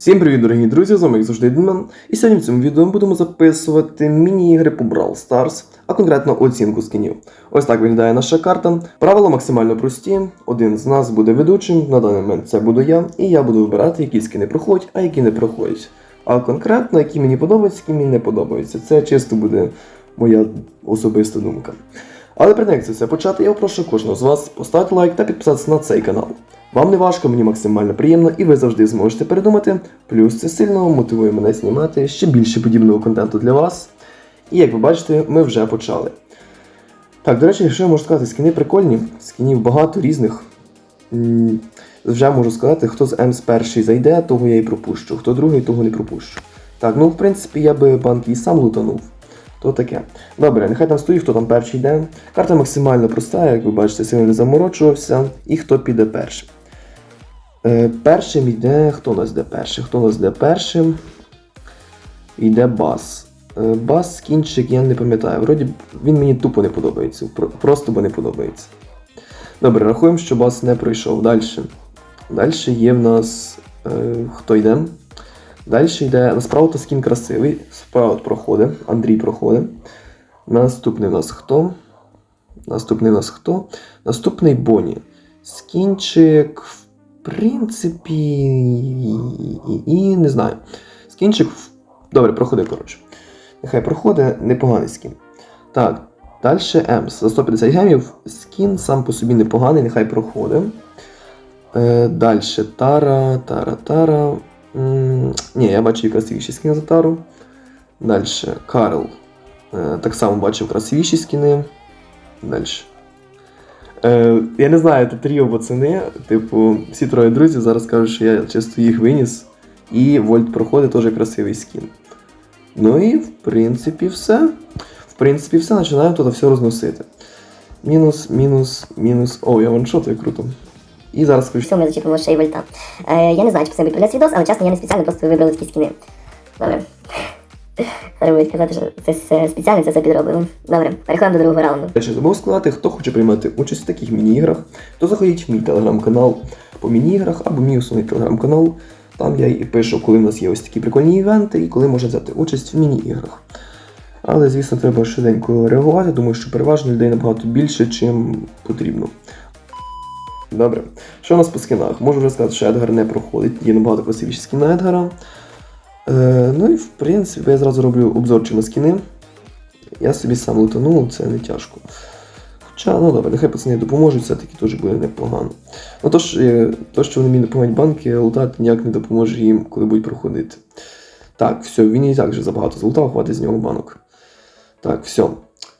Всім привіт, дорогі друзі! З вами як завжди Дман. І сьогодні в цьому відео ми будемо записувати міні-ігри по Brawl Stars, а конкретно оцінку скінів. Ось так виглядає наша карта. Правила максимально прості. Один з нас буде ведучим, на даний момент це буду я, і я буду вибирати, які скини проходять, а які не проходять. А конкретно, які мені подобаються, які мені не подобаються. Це чисто буде моя особиста думка. Але перед як це все почати, я прошу кожного з вас поставити лайк та підписатися на цей канал. Вам не важко, мені максимально приємно, і ви завжди зможете передумати. Плюс це сильно мотивує мене знімати ще більше подібного контенту для вас. І як ви бачите, ми вже почали. Так, до речі, що я можу сказати, скіни прикольні, скінів багато різних. Вже можу сказати, хто з Емс перший зайде, того я і пропущу, хто другий, того не пропущу. Так, ну в принципі я би банки і сам лутанув. То таке. Добре, нехай там стоїть, хто там перший йде. Карта максимально проста, як ви бачите, сильно не заморочувався. І хто піде першим. Е, першим йде. Хто у нас йде першим? Хто нас йде першим? Йде бас. Е, бас скінчик, я не пам'ятаю. Вроді він мені тупо не подобається. Просто бо не подобається. Добре, рахуємо, що бас не пройшов. Далі. Далі є в нас. Е, хто йде? Далі йде. Насправді скін красивий. Справа проходить. Андрій проходить. Наступний у нас хто? Наступний у нас хто? Наступний Боні. Скінчик, в принципі. І, і, і не знаю. Скінчик. Добре, проходи, коротше. Нехай проходить непоганий скін. Так, далі Емс. За 150 гемів скін сам по собі непоганий, нехай проходить. Е, далі Тара, Тара, Тара. М, Ні, я бачив красивіші скіни за Тару. Далі Карл. Е, так само бачив красивіші скіни. Далі. Е, я не знаю, це тріо пацани. Типу, всі троє друзів зараз кажуть, що я чисто їх виніс. І Вольт проходить теж красивий скін. Ну і в принципі все. В принципі, все, починаємо тут все розносити. Мінус, мінус, мінус. О, я ваншотую круто. І зараз включу. Все, ми зачіпимо ще й вольта. Е, я не знаю, чи це відправляється відос, але чесно, я не спеціально просто вибрали такі скіни. Добре. Зараз будуть казати, що це спеціально це все підробили. Добре, переходимо до другого раунду. Я ще забув сказати, хто хоче приймати участь в таких міні-іграх, то заходіть в мій телеграм-канал по міні-іграх або мій основний телеграм-канал. Там я і пишу, коли в нас є ось такі прикольні івенти і коли можна взяти участь в міні-іграх. Але, звісно, треба швиденько реагувати, тому що переважно людей набагато більше, чим потрібно. Добре. Що у нас по скінах? Можу вже сказати, що Едгар не проходить, є набагато красивіші скіни Едгара. Е, ну і в принципі я зразу роблю обзорчик на. Я собі сам лутанув, це не тяжко. Хоча, ну добре, нехай пацани допоможуть, все-таки теж буде непогано. Ну то е, то, що вони мені допомагають банки, лутати ніяк не допоможе їм, коли будуть проходити. Так, все, він і так вже забагато злутав, хватить з нього банок. Так, все.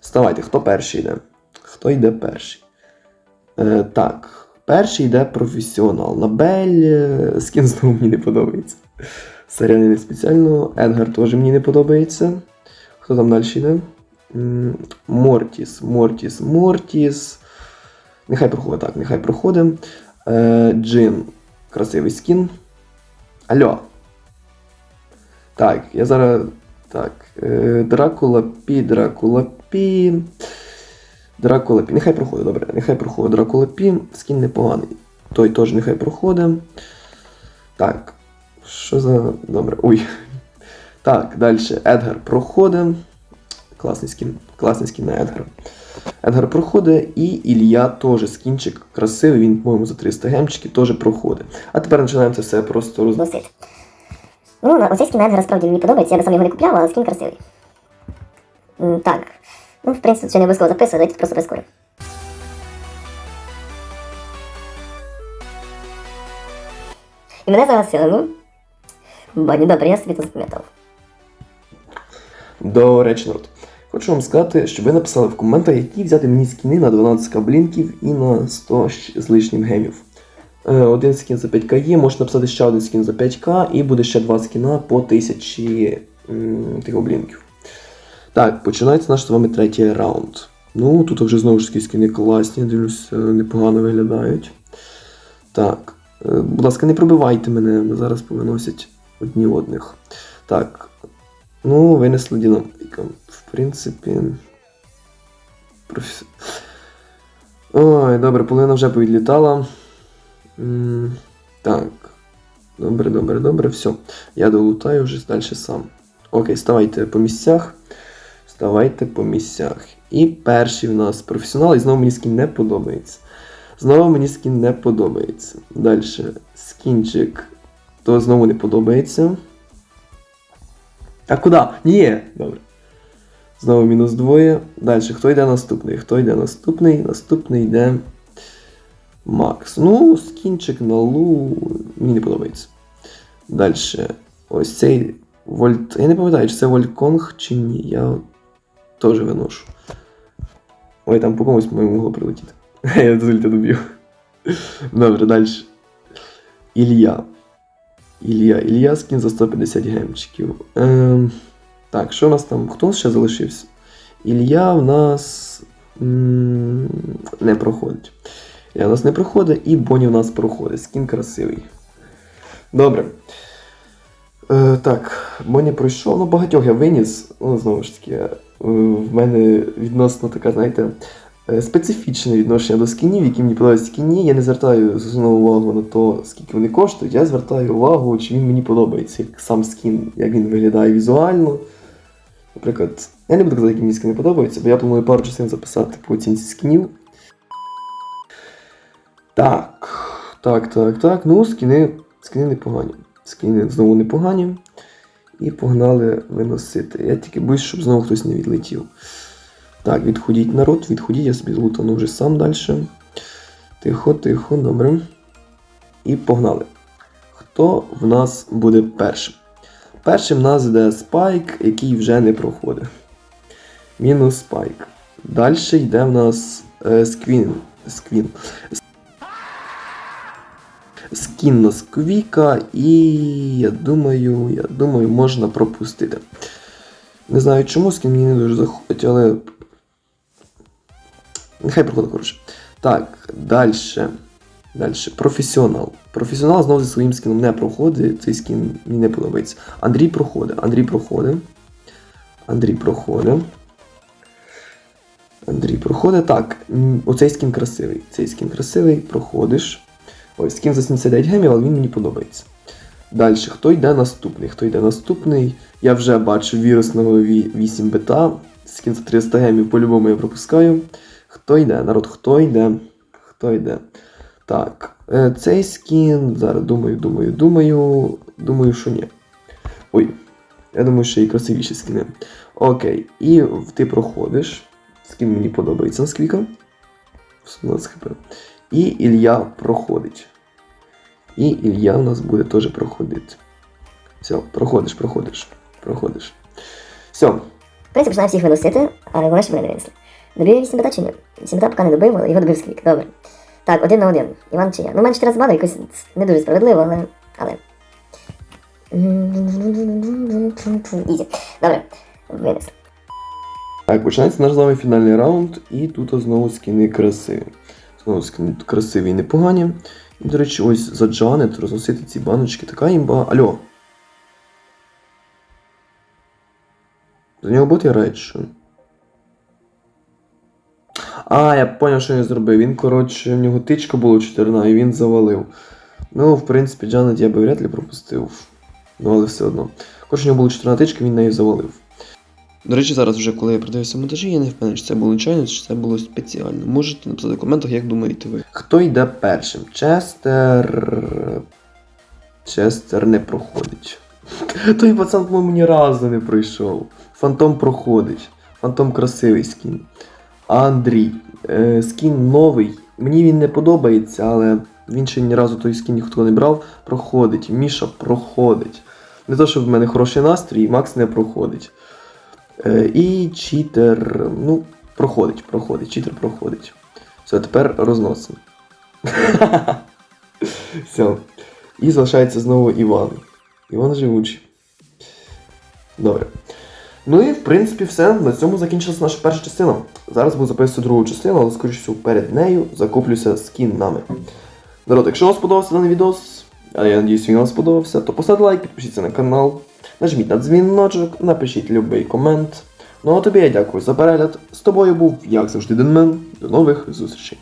Вставайте, хто перший йде? Хто йде перший? Е, так, перший йде професіонал. На Бель е, скін знову мені не подобається. Соряни не спеціально. Едгар теж мені не подобається. Хто там далі йде? Мортіс, Мортіс, Мортіс. Нехай проходить так, нехай проходить. Е, Джин. Красивий скін. Алло. Так, я зараз. Так. Е, Дракула Пі, Дракула Пі. Дракула Пі. Нехай проходить, добре. Нехай проходить Дракула Пі. Скін непоганий. Той теж нехай проходить. Так. Що за. Добре. Ой. Так, далі. Едгар проходить. Класний скін. Класний скін на Едгара. Едгар проходить, і Ілля теж скінчик красивий, він, по-моєму, за 300 гемчиків теж проходить. А тепер починаємо це все просто роз... Носить. Ну, на- оцей скін Едгара справді мені подобається, я би сам його не купляв, але скін красивий. Так. Ну, в принципі, це не обов'язково записувати, давайте просто прискоримо. І мене загасили, ну. Добре, я собі це запам'ятав. До речі, народ. Хочу вам сказати, щоб ви написали в коментах, які взяти мені скіни на 12 каблінків і на 100 з лишнім гемів. Е, Один скін за 5к є, можете написати ще один скін за 5к, і буде ще два скіна по 1000 тих облінків. Так, починається наш з вами третій раунд. Ну, тут вже знову ж таки скіни класні, дивлюсь, е, непогано виглядають. Так, е, будь ласка, не пробивайте мене, зараз повиносять одні одних. Так, Ну, винесли динаміка. В принципі. Ой, добре, половина вже повідлітала. Так. Добре, добре, добре, все. Я долутаю вже далі сам. Окей, ставайте по місцях. Ставайте по місцях. І перший в нас професіонал, і знову мені скін не подобається. Знову мені скін не подобається. Далі. Скінчик. То знову не подобається. А куди? Ні. Добре. Знову мінус двоє. Далі, хто йде наступний? Хто йде наступний? Наступний йде. Макс. Ну, скінчик на лу. Мені не подобається. Далі. Ось цей Вольт. Я не пам'ятаю, чи це Вольконг чи ні. Я теж виношу. Ой, там по комусь моєму могло прилетіти. Я дозвольте доб'ю. Добре, далі. Ілля. Ілля. Ілля скін за 150 гемчиків. Ем, так, що у нас там? Хто ще залишився? Ілля в нас м, не проходить. Ілля в нас не проходить, і Боні в нас проходить. Скін красивий. Добре. Е, так, Боні пройшов, ну багатьох я виніс. Ну, знову ж таки, е, в мене відносно така, знаєте, специфічне відношення до скінів, які мені подобаються скіні. Я не звертаю знову увагу на те, скільки вони коштують. Я звертаю увагу, чи він мені подобається, як сам скін, як він виглядає візуально. Наприклад, я не буду казати, які мені скіни подобаються, бо я планую пару частин записати по оцінці скінів. Так. Так, так, так. Ну, скіни, скіни непогані. Скіни знову непогані. І погнали виносити. Я тільки боюсь, щоб знову хтось не відлетів. Так, відходіть народ, відходіть, я собі лутану вже сам далі. Тихо, тихо, добре. І погнали. Хто в нас буде першим? Першим в нас йде спайк, який вже не проходить. Мінус спайк. Далі йде в нас е, сквін. сквін. Скін на сквіка, і я думаю, я думаю, можна пропустити. Не знаю чому, скін мені не дуже заходить, але. Нехай проходить, коротше. Так, далі. Далі. Професіонал. Професіонал знову зі своїм скіном не проходить. Цей скін мені не подобається. Андрій проходить. Андрій проходить. Андрій проходить. Андрій проходить. Так, оцей скін красивий. Цей скін красивий, проходиш. Ось скін за 79 гемів, але він мені подобається. Далі, хто йде наступний? Хто йде наступний? Я вже бачу вірусного 8 бета. Скін за 300 гемів по-любому я пропускаю. Хто йде? Народ, хто йде? Хто йде? Так, е, цей скін. Зараз думаю, думаю, думаю. Думаю, що ні. Ой, я думаю, що і красивіші скіни. Окей, і ти проходиш. Скін мені подобається на сквіка. 17 хп. І Ілля проходить. І Ілля у нас буде теж проходити. Все, проходиш, проходиш, проходиш. Все, В принципі, починаю всіх виносити, але вони ще мене не винесли. Добив я 8 бета чи ні? 8 поки не добив, але його добив сквік. Добре. Так, один на один. Іван чи я. Ну, у мене 14 балів, якось не дуже справедливо, але. але. Ізі. Добре. Винесли. Так, починається наш з вами фінальний раунд, і тут знову скіни красиві. Знову скіни красиві і непогані. І, до речі, ось за Джанет розносити ці баночки, така імба. Алло. За нього боти грають, що? А, я поняв, що він зробив. Він, коротше, в нього тичка була 14, і він завалив. Ну, в принципі, Джанет я би вряд ли пропустив. Ну, але все одно. Коротше, в нього була 14 тичка, він нею завалив. До речі, зараз вже коли я продивився монтажі, я не впевнений, чи це було нечайно, чи це було спеціально. Можете написати в коментах, як думаєте ви. Хто йде першим? Честер. Честер не проходить. Той пацан, по-моєму, ні разу не пройшов. Фантом проходить. Фантом красивий скін. Андрій. Е, скін новий. Мені він не подобається, але він ще ні разу той скін ніхто не брав. Проходить. Міша проходить. Не то, щоб в мене хороший настрій, Макс не проходить. Е, і читер. Ну, проходить, проходить, читер проходить. Все, тепер розносимо. Все. І залишається знову Іван. Іван живучий. Добре. Ну і в принципі все. На цьому закінчилася наша перша частина. Зараз буду записувати другу частину, але скоріше всього перед нею закуплюся скінами. Народ, якщо вам сподобався даний відос, а я надіюсь, він вам сподобався, то поставте лайк, підпишіться на канал, нажміть на дзвіночок, напишіть любий комент. Ну а тобі я дякую за перегляд. З тобою був, як завжди, Денмен. До нових зустрічей.